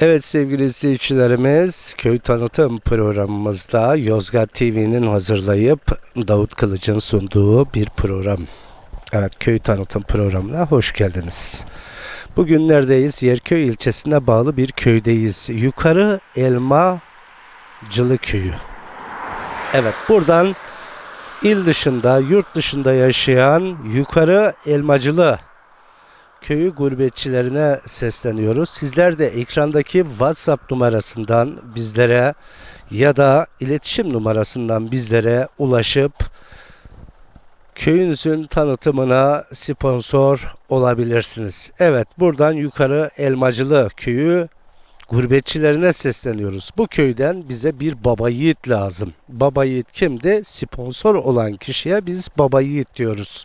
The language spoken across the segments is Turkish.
Evet sevgili izleyicilerimiz köy tanıtım programımızda Yozgat TV'nin hazırlayıp Davut Kılıç'ın sunduğu bir program. Evet köy tanıtım programına hoş geldiniz. Bugün neredeyiz? Yerköy ilçesine bağlı bir köydeyiz. Yukarı Elmacılı Köyü. Evet buradan il dışında, yurt dışında yaşayan Yukarı Elmacılı köyü gurbetçilerine sesleniyoruz. Sizler de ekrandaki WhatsApp numarasından bizlere ya da iletişim numarasından bizlere ulaşıp köyünüzün tanıtımına sponsor olabilirsiniz. Evet buradan yukarı Elmacılı köyü gurbetçilerine sesleniyoruz. Bu köyden bize bir baba yiğit lazım. Baba yiğit kimdi? Sponsor olan kişiye biz baba yiğit diyoruz.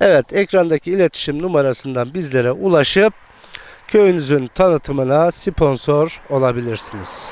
Evet ekrandaki iletişim numarasından bizlere ulaşıp köyünüzün tanıtımına sponsor olabilirsiniz.